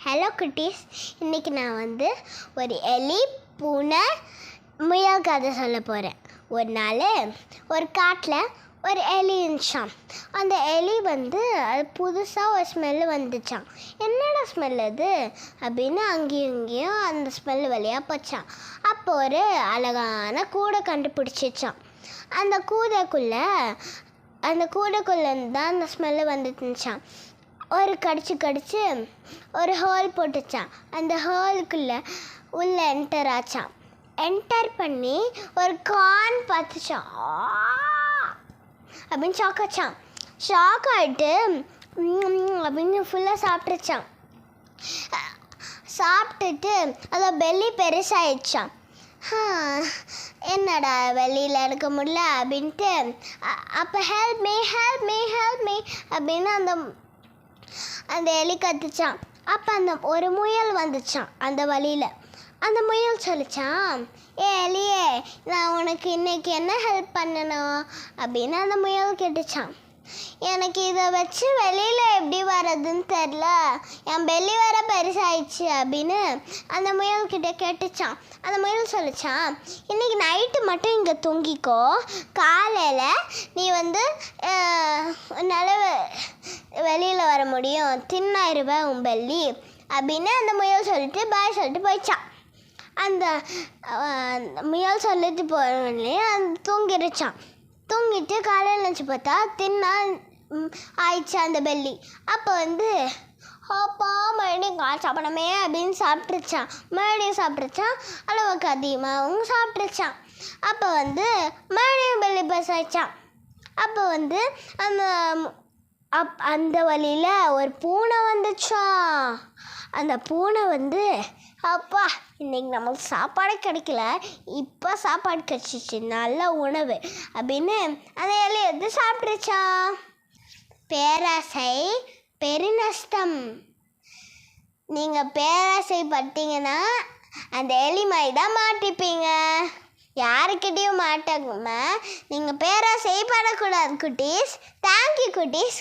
Hello குட்டீஸ் இன்றைக்கி நான் வந்து ஒரு எலி பூனை முயல் கதை சொல்ல போகிறேன் ஒரு நாள் ஒரு காட்டில் ஒரு எலி இருந்துச்சான் அந்த எலி வந்து அது புதுசாக ஒரு ஸ்மெல்லு வந்துச்சான் என்னடா ஸ்மெல் அது? அப்படின்னு அங்கேயும் இங்கேயும் அந்த ஸ்மெல் வழியாக போச்சான் அப்போ ஒரு அழகான கூடை கண்டுபிடிச்சிச்சான் அந்த கூடைக்குள்ளே அந்த கூடைக்குள்ளேருந்து தான் அந்த ஸ்மெல்லு வந்துட்டு இருந்துச்சான் ஒரு கடிச்சு கடிச்சு ஒரு ஹோல் போட்டுச்சான் அந்த ஹோலுக்குள்ளே உள்ளே என்டர் ஆச்சான் என்டர் பண்ணி ஒரு கான் பார்த்துச்சான் ஆ! அப்படின்னு ஷாக் ஆச்சான் ஷாக் ஆகிட்டு அப்படின்னு ஃபுல்லாக சாப்பிட்டுச்சான் சாப்பிட்டுட்டு அதை பெல்லி பெருசாகிடுச்சான் என்னடா வெளியில் எடுக்க முடியல அப்படின்ட்டு அப்போ help me help me help me அப்படின்னு அந்த அந்த எலி கத்துச்சான் அப்போ அந்த ஒரு முயல் வந்துச்சான் அந்த வழியில். அந்த முயல் சொல்லிச்சான் ஏ எலியே நான் உனக்கு இன்னைக்கு என்ன ஹெல்ப் பண்ணணும்? அப்படின்னு அந்த முயல் கேட்டுச்சான் எனக்கு இதை வச்சு வெளியில் எப்படி வர்றதுன்னு தெரில என் பெல்லி வர பெருசாயிடுச்சு. அப்படின்னு அந்த முயல்கிட்ட கேட்டுச்சான் அந்த முயல் சொல்லிச்சான் இன்னைக்கு நைட்டு மட்டும் இங்கே தூங்கிக்கோ. காலையில் நீ வந்து நல்ல வெளியில் வர முடியும். தின்னாயிருவேன் உன் பெல்லி. அப்படின்னு அந்த முயல் சொல்லிட்டு பாய் சொல்லிட்டு போயிடுச்சான் அந்த முயல் சொல்லிட்டு போனே அந்த தூங்கிடுச்சான். தூங்கிட்டு காலையில் நினச்சி பார்த்தா தின்னா ஆயிடுச்சு அந்த பெல்லி. அப்போ வந்து அப்பா மறுபடியும் கால் சாப்பிடமே அப்படின்னு சாப்பிட்ருச்சான் மறுபடியும் சாப்பிட்ருச்சான் அளவுக்கு அதிகமாகவும் சாப்பிட்ருச்சான் அப்போ வந்து மறுபடியும் பெல்லி பெருசாயிடுச்சான் அப்போ வந்து அந்த அப் அந்த வழியில் ஒரு பூனை வந்துச்சா? அந்த பூனை வந்து அப்பா இன்னைக்கு நமக்கு சாப்பாடு கிடைக்கல. இப்போ சாப்பாடு கிடச்சிச்சு. நல்ல உணவு. அப்படின்னு அந்த இலையை எது சாப்பிட்டுச்சான் பேராசை பெருநஷ்டம். நீங்கள் பேராசை பட்டீங்கன்னா அந்த எலி மாதிரி தான் மாட்டிப்பீங்க. யாருக்கிட்டேயும் மாட்டாம நீங்கள் பேராசை படக்கூடாது குட்டீஸ். தேங்க்யூ குட்டீஸ்.